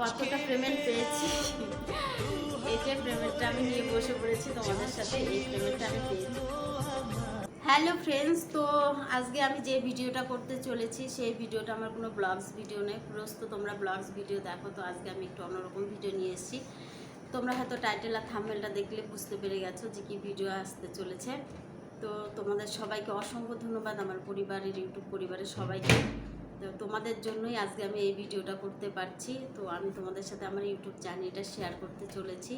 কতটা পেয়েছি? এই যে আমি নিয়ে বসে পড়েছি, তোমাদের সাথে এই আমি পেয়েছি। হ্যালো ফ্রেন্ডস তো আজকে আমি যে ভিডিওটা করতে চলেছি, সেই ভিডিওটা আমার কোনো ব্লগস ভিডিও নেই। রোজ তো তোমরা ব্লগস ভিডিও দেখো, তো আজকে আমি একটু অন্যরকম ভিডিও নিয়ে এসেছি। তোমরা হয়তো টাইটেল আর থাম্বেলটা দেখলে বুঝতে পেরে গেছো যে কি ভিডিও আসতে চলেছে। তো তোমাদের সবাইকে অসংখ্য ধন্যবাদ, আমার পরিবারের ইউটিউব পরিবারের সবাইকে। তো তোমাদের জন্যই আজকে আমি এই ভিডিওটা করতে পারছি। তো আমি তোমাদের সাথে আমার ইউটিউব জার্নিটা শেয়ার করতে চলেছি।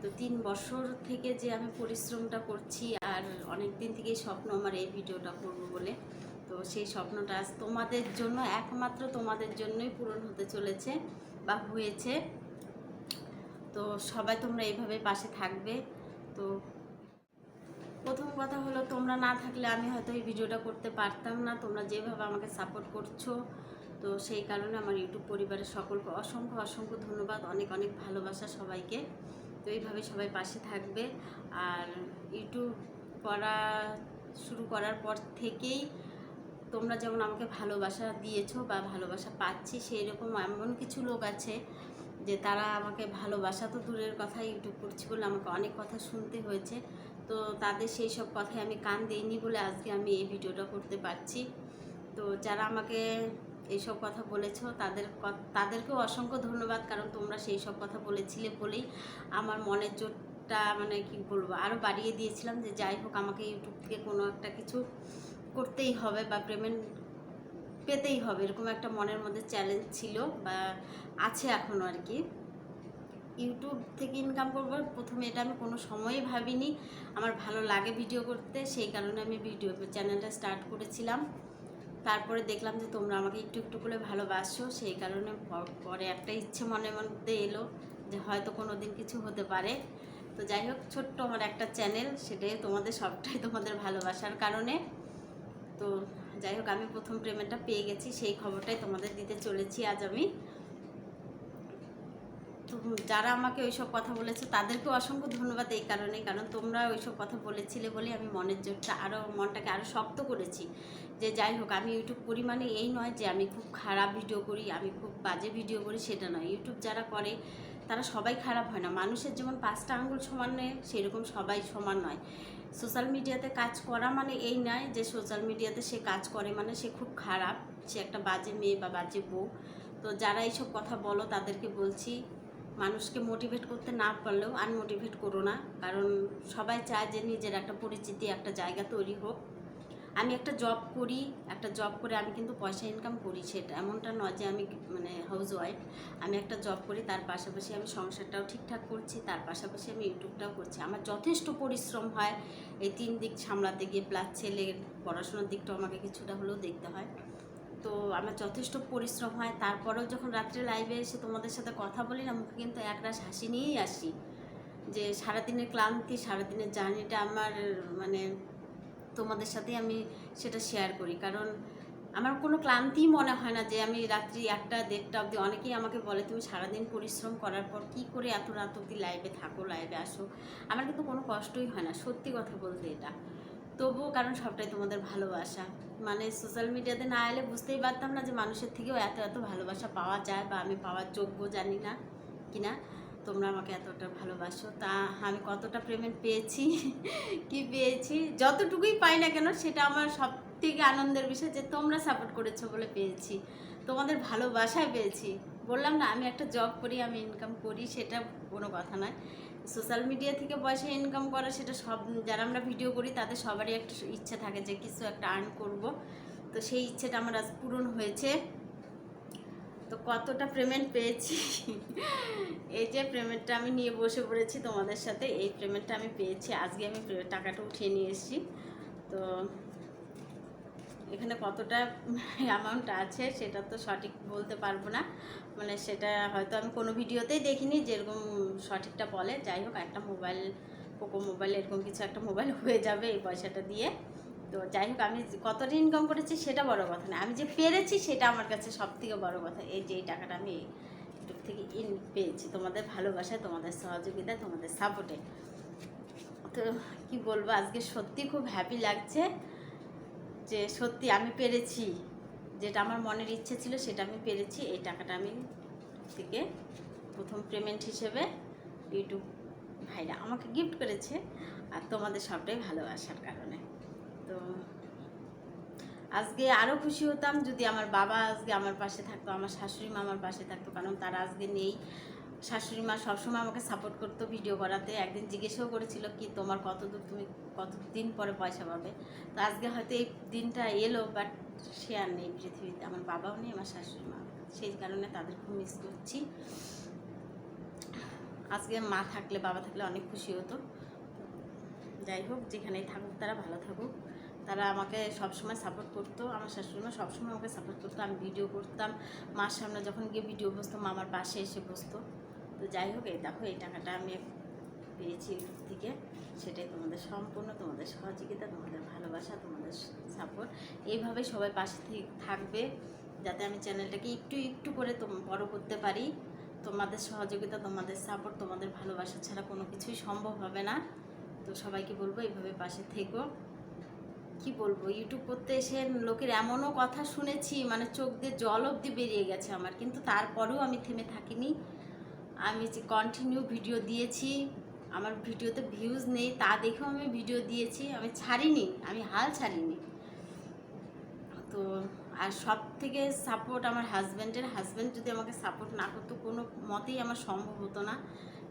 তো তিন বছর থেকে যে আমি পরিশ্রমটা করছি আর অনেক দিন থেকেই স্বপ্ন আমার এই ভিডিওটা করব বলে। তো সেই স্বপ্নটা আজ তোমাদের জন্য, একমাত্র তোমাদের জন্যই পূরণ হতে চলেছে বা হয়েছে। তো সবাই তোমরা এইভাবে পাশে থাকবে। তো প্রথম কথা হলো, তোমরা না থাকলে আমি হয়তো এই ভিডিওটা করতে পারতাম না। তোমরা যেভাবে আমাকে সাপোর্ট করছ, তো সেই কারণে আমার ইউটিউব পরিবারের সকলকে অসংখ্য অসংখ্য ধন্যবাদ। অনেক অনেক ভালোবাসা সবাইকে। তো এইভাবে সবাই পাশে থাকবে। আর ইউটিউব করা শুরু করার পর থেকেই তোমরা যেমন আমাকে ভালোবাসা দিয়েছ বা ভালোবাসা পাচ্ছি সেই রকম এমন কিছু লোক আছে যে তারা আমাকে ভালোবাসা তো দূরের কথা ইউটিউব করছি বলে আমাকে অনেক কথা শুনতে হয়েছে। তো তাদের সেই সব কথায় আমি কান দিইনি বলে আজকে আমি এই ভিডিওটা করতে পারছি। তো যারা আমাকে এইসব কথা বলেছ, তাদের তাদেরকেও অসংখ্য ধন্যবাদ, কারণ তোমরা সেই সব কথা বলেছিলে বলেই আমার মনের জোরটা মানে কি বলব আরও বাড়িয়ে দিয়েছিলাম যে যাই হোক আমাকে ইউটিউব থেকে কোনো একটা কিছু করতেই হবে বা পেমেন্ট পেতেই হবে, এরকম একটা মনের মধ্যে চ্যালেঞ্জ ছিল বা আছে এখনও আর কি। ইউটিউব থেকে ইনকাম করব প্রথমে এটা আমি কোনো সময়ই ভাবিনি। আমার ভালো লাগে ভিডিও করতে, সেই কারণে আমি ভিডিও চ্যানেলটা স্টার্ট করেছিলাম। তারপরে দেখলাম যে তোমরা আমাকে একটু একটু করে ভালোবাসো, সেই কারণে পরে একটা ইচ্ছে মনের মধ্যে এলো যে হয়তো কোনো দিন কিছু হতে পারে। তো যাই হোক, ছোট্ট আমার একটা চ্যানেল সেটাই তোমাদের সবটাই তোমাদের ভালোবাসার কারণে। তো যাই হোক, আমি প্রথম পেমেন্টটা পেয়ে গেছি, সেই খবরটাই তোমাদের দিতে চলেছি আজ আমি। যারা আমাকে ওইসব কথা বলেছে, তাদেরকেও অসংখ্য ধন্যবাদ এই কারণে কারণ তোমরা ওইসব কথা বলেছিলে বলে আমি মনের জোরটা আরও মনটাকে আরও শক্ত করেছি। যে যাই হোক, আমি ইউটিউব করি মানে এই নয় যে আমি খুব খারাপ ভিডিও করি, আমি খুব বাজে ভিডিও করি, সেটা নয়। ইউটিউব যারা করে, তারা সবাই খারাপ হয় না। মানুষের যেমন পাঁচটা আঙ্গুল সমান নয়, সেরকম সবাই সমান নয়। সোশ্যাল মিডিয়াতে কাজ করা মানে এই নয় যে সোশ্যাল মিডিয়াতে সে কাজ করে মানে সে খুব খারাপ। সে একটা বাজে মেয়ে বা বাজে বউ। তো যারা এইসব কথা বলো, তাদেরকে বলছি মানুষকে মোটিভেট করতে না পারলেও আনমোটিভেট করো না। কারণ সবাই চায় যে নিজের একটা পরিচিতি, একটা জায়গা তৈরি হোক। আমি একটা জব করি, একটা জব করে আমি কিন্তু পয়সা ইনকাম করি সেটা। এমনটা নয় যে আমি মানে হাউস ওয়াইফ আমি একটা জব করি, তার পাশাপাশি আমি সংসারটাও ঠিকঠাক করছি, তার পাশাপাশি আমি ইউটিউবটাও করছি। আমার যথেষ্ট পরিশ্রম হয় এই তিন দিক সামলাতে গিয়ে। প্লাস ছেলের পড়াশোনার দিকটাও আমাকে কিছুটা হলেও দেখতে হয়। তো আমার যথেষ্ট পরিশ্রম হয়। তারপরেও যখন রাত্রে লাইভে এসে তোমাদের সাথে কথা বলি না, মুখে কিন্তু একরাশ হাসি নিয়েই আসি। যে সারাদিনের ক্লান্তি, সারাদিনের জার্নিটা আমার মানে তোমাদের সাথে আমি সেটা শেয়ার করি। কারণ আমার কোনো ক্লান্তিই মনে হয় না যে আমি রাত্রি একটা, দেড়টা অবধি অনেকেই আমাকে বলে, তুমি সারাদিন পরিশ্রম করার পর কি করে এত রাত অবধি লাইভে থাকো লাইভে আসো? আমার কিন্তু কোনো কষ্টই হয় না, সত্যি কথা বলতে এটা। তবুও কারণ সবটাই তোমাদের ভালোবাসা। মানে সোশ্যাল মিডিয়াতে না এলে বুঝতেই পারতাম না যে মানুষের থেকেও এত এত ভালোবাসা পাওয়া যায় বা আমি পাওয়ার যোগ্য জানি না কি না তোমরা আমাকে এতটা ভালোবাসো। তা আমি কতটা পেমেন্ট পেয়েছি, কি পেয়েছি, যতটুকুই পাই না কেন সেটা আমার সব থেকে আনন্দের বিষয় যে তোমরা সাপোর্ট করেছ বলে পেয়েছি। তোমাদের ভালোবাসায় পেয়েছি। বললাম না, আমি একটা জব করি, আমি ইনকাম করি, সেটা কোনো কথা নয়। সোশ্যাল মিডিয়া থেকে পয়সা ইনকাম করা সেটা সব, যারা আমরা ভিডিও করি তাদের সবারই একটা ইচ্ছা থাকে যে কিছু একটা আর্ন করব। তো সেই ইচ্ছেটা আমার আজ পূরণ হয়েছে। তো কতটা পেমেন্ট পেয়েছি? এই যে পেমেন্টটা আমি নিয়ে বসে পড়েছি তোমাদের সাথে, এই পেমেন্টটা আমি পেয়েছি। আজকে আমি টাকাটা উঠিয়ে নিয়ে এসেছি। তো এখানে কতটা অ্যামাউন্ট আছে সেটা তো সঠিক বলতে পারব না। মানে সেটা হয়তো আমি কোনো ভিডিওতেই দেখিনি যেরকম সঠিকটা বলে। যাই হোক, একটা মোবাইল পোকো মোবাইল এরকম কিছু একটা মোবাইল হয়ে যাবে এই পয়সাটা দিয়ে। তো যাই হোক, আমি কতটা ইনকাম করেছি সেটা বড় কথা না। আমি যে পেরেছি সেটা আমার কাছে সব থেকে বড় কথা। এই যে এই টাকাটা আমি ইউটিউব থেকে ইন পেয়েছি তোমাদের ভালোবাসায়, তোমাদের সহযোগিতায়, তোমাদের সাপোর্টে তো কী বলব, আজকে সত্যি খুব হ্যাপি লাগছে। যে সত্যি আমি পেরেছি, যেটা আমার মনের ইচ্ছে ছিল সেটা আমি পেরেছি, এই টাকাটা আমি থেকে প্রথম পেমেন্ট হিসেবে ইউটিউব ভাইরা আমাকে গিফট করেছে আর তোমাদের সবটাই ভালোবাসার কারণে। তো আজকে আরও খুশি হতাম যদি আমার বাবা আজকে আমার পাশে থাকতো, আমার শাশুড়ি মা আমার পাশে থাকতো, কারণ তারা আজকে নেই। শাশুড়ি মা সবসময় আমাকে সাপোর্ট করতো ভিডিও করাতে একদিন জিজ্ঞেসও করেছিল কি তোমার কত দূর তুমি কত দিন পরে পয়সা পাবে? তো আজকে হয়তো এই দিনটা এলো বাট সে আর নেই পৃথিবীতে। আমার বাবাও নেই, আমার শাশুড়ি মা। সেই কারণে তাদের খুব মিস করছি। আজকে মা থাকলে, বাবা থাকলে অনেক খুশি হতো। যাই হোক, যেখানেই থাকুক তারা ভালো থাকুক। তারা আমাকে সবসময় সাপোর্ট করতো, আমার শাশুড়ি মা সবসময় আমাকে সাপোর্ট করতো। আমি ভিডিও করতাম, মার সামনে যখন গিয়ে ভিডিও বসতো মা আমার পাশে এসে বসতো। তো যাই হোক, এই দেখো, এই টাকাটা আমি পেয়েছি ইউটিউব থেকে। সেটাই তোমাদের সম্পূর্ণ, তোমাদের সহযোগিতা, তোমাদের ভালোবাসা, তোমাদের সাপোর্ট এইভাবে সবাই পাশে থেকে থাকবে, যাতে আমি চ্যানেলটাকে একটু একটু করে বড় করতে পারি। তোমাদের সহযোগিতা, তোমাদের সাপোর্ট তোমাদের ভালোবাসা ছাড়া কোনো কিছুই সম্ভব হবে না। তো সবাইকে বলব, এইভাবে পাশে থেকো। কি বলব, ইউটিউব করতে এসে লোকের এমনও কথা শুনেছি মানে চোখ দিয়ে জল অবধি বেরিয়ে গেছে আমার। কিন্তু তারপরেও আমি থেমে থাকিনি। আমি যে কন্টিনিউ ভিডিও দিয়েছি, আমার ভিডিওতে ভিউজ নেই, তা দেখেও আমি ভিডিও দিয়েছি, আমি ছাড়িনি, আমি হাল ছাড়িনি। তো, আর সব থেকে সাপোর্ট আমার হাজব্যান্ডের হাজব্যান্ড যদি আমাকে সাপোর্ট না করতো, কোনো মতেই আমার সম্ভব হতো না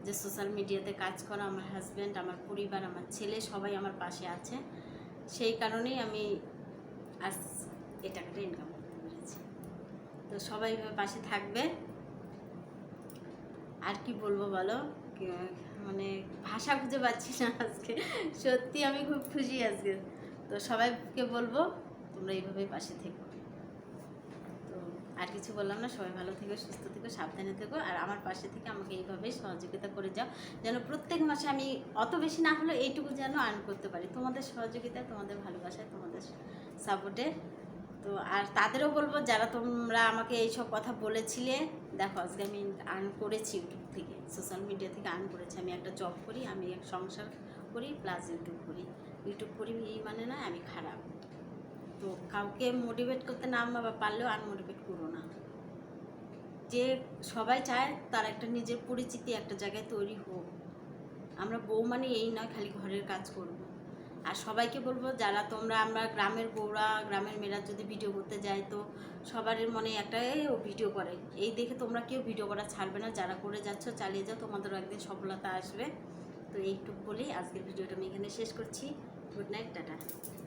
যে সোশ্যাল মিডিয়াতে কাজ করা। আমার হাজব্যান্ড আমার পরিবার, আমার ছেলে সবাই আমার পাশে আছে। সেই কারণেই আমি আজ এই টাকাটা ইনকাম করতে পেরেছি। তো সবাই পাশে থাকবে। আর কি বলব বলো? মানে ভাষা খুঁজে পাচ্ছি না আজকে। সত্যি আমি খুব খুশি আজকে। তো সবাইকে বলব, তোমরা এইভাবেই পাশে থেকো। তো আর কিছু বললাম না, সবাই ভালো থেকো, সুস্থ থেকো, সাবধানে থেকো। আর আমার পাশে থেকে আমাকে এইভাবেই সহযোগিতা করে যাও, যেন প্রত্যেক মাসে আমি অত বেশি না হলেও এইটুকু যেন আর্ন করতে পারি। তোমাদের সহযোগিতায়, তোমাদের ভালোবাসায়, তোমাদের সাপোর্টে তো আর তাদেরও বলব, যারা তোমরা আমাকে এইসব কথা বলেছিলে, দেখো আজকে আমি আর্ন করেছি ইউটিউব থেকে সোশ্যাল মিডিয়া থেকে আর্ন করেছি। আমি একটা জব করি, আমি এক সংসার করি প্লাস ইউটিউব করি। ইউটিউব করি এই মানে না, আমি খারাপ। তো কাউকে মোটিভেট করতে না বা পারলেও আনমোটিভেট করো না। যে সবাই চায়, তার একটা নিজের পরিচিতি একটা জায়গায় তৈরি হোক। আমরা বউ মানে এই নয়, খালি ঘরের কাজ করব। আর সবাইকে বলব, যারা তোমরা আমরা গ্রামের বউরা, গ্রামের মেয়েরা যদি ভিডিও করতে যায়, তো সবার মনে একটা, "এই ও ভিডিও করে। এই দেখে তোমরা কেউ ভিডিও করা ছাড়বে না। যারা করে যাচ্ছ, চালিয়ে যাও, তোমাদেরও একদিন সফলতা আসবে। তো এইটুকু বলেই আজকের ভিডিওটা আমি এখানে শেষ করছি। Good night tata.